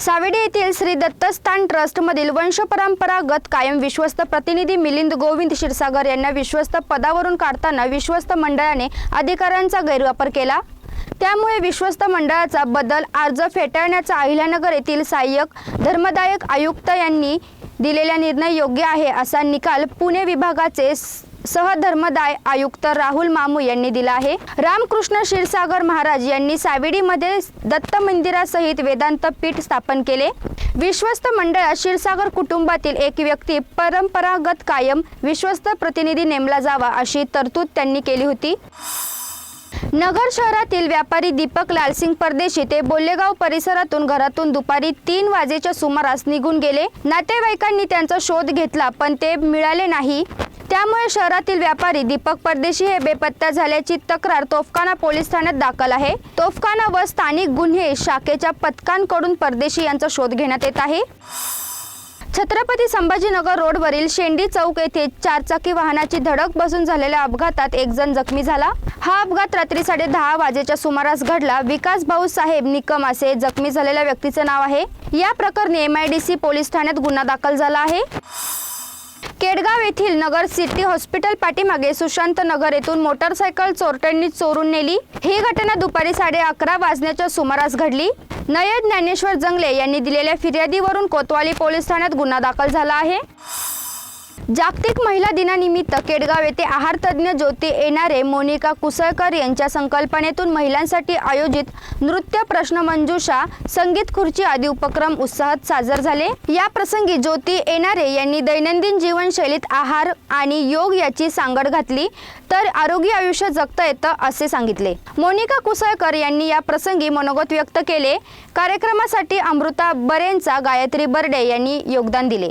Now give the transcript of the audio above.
सावेडी येथील श्री दत्तस्थान ट्रस्टमधील वंशपरंपरागत कायम विश्वस्त प्रतिनिधी मिलिंद गोविंद क्षीरसागर यांना विश्वस्त पदावरून काढताना विश्वस्त मंडळाने अधिकाऱ्यांचा गैरवापर केला. त्यामुळे विश्वस्त मंडळाचा बदल अर्ज फेटाळण्याचा अहिल्यानगर येथील सहाय्यक धर्मदायक आयुक्त यांनी दिलेला निर्णय योग्य आहे असा निकाल पुणे विभागाचे सहधर्मदाय आयुक्त राहुल मामू यांनी दिला आहे. रामकृष्ण क्षीरसागर महाराज यांनी सावेडीमध्ये दत्त मंदिरासहित वेदांत पीठ स्थापन केले. विश्वस्त मंडळात क्षीरसागर कुटुंबातील एक व्यक्ती परंपरागत कायम विश्वस्त प्रतिनिधी नेमला जावा अशी तरतूद त्यांनी केली होती. नगर शहरातील व्यापारी दीपक लालसिंग परदेशी ते बोल्लेगाव परिसरातून घरातून दुपारी तीन वाजेच्या सुमारास निघून गेले. नातेवाईकांनी त्यांचा शोध घेतला पण ते मिळाले नाही. त्यामुळे शहरातील व्यापारी दीपक परदेशी हे बेपत्ता झाल्याची तक्रार तोफखाना पोलीस ठाण्यात दाखल आहे. तोफखाना व स्थानिक गुन्हे शाखेच्या पथकांकडून परदेशी यांचा शोध घेण्यात येत आहे. छत्रपती संभाजीनगर रोडवरील शेंडी चौक येथे चारचाकी वाहनाची धडक बसून झालेल्या अपघातात एक जण जखमी झाला. हा अपघात रात्री साडे दहा वाजेच्या सुमारास घडला. विकास भाऊ साहेब निकम असे जखमी झालेल्या व्यक्तीचे नाव आहे. या प्रकरणी एमआयडीसी पोलीस ठाण्यात गुन्हा दाखल झाला आहे. केडगाव येथील नगर सिटी हॉस्पिटल पाठीमागे सुशांत नगर येथून मोटरसायकल चोरट्यांनी चोरून नेली. ही घटना दुपारी साडे अकरा वाजण्याच्या सुमारास घडली. नयद ज्ञानेश्वर जंगले यांनी दिलेल्या फिर्यादीवरून कोतवाली पोलीस ठाण्यात गुन्हा दाखल झाला आहे. जागतिक महिला दिनानिमित्त केडगाव येथे आहार तज्ज्ञ ज्योती येणारे मोनिका कुसळकर यांच्या संकल्पनेतून महिलांसाठी आयोजित नृत्य प्रश्नमंजुषा संगीत खुर्ची आदी उपक्रम उत्साहात साजर झाले. या प्रसंगी ज्योती येणारे यांनी दैनंदिन जीवनशैलीत आहार आणि योग याची सांगड घातली तर आरोग्य आयुष्य जगता येतं असे सांगितले. मोनिका कुसळकर यांनी या प्रसंगी मनोगत व्यक्त केले. कार्यक्रमासाठी अमृता बरेंचा गायत्री बर्डे यांनी योगदान दिले.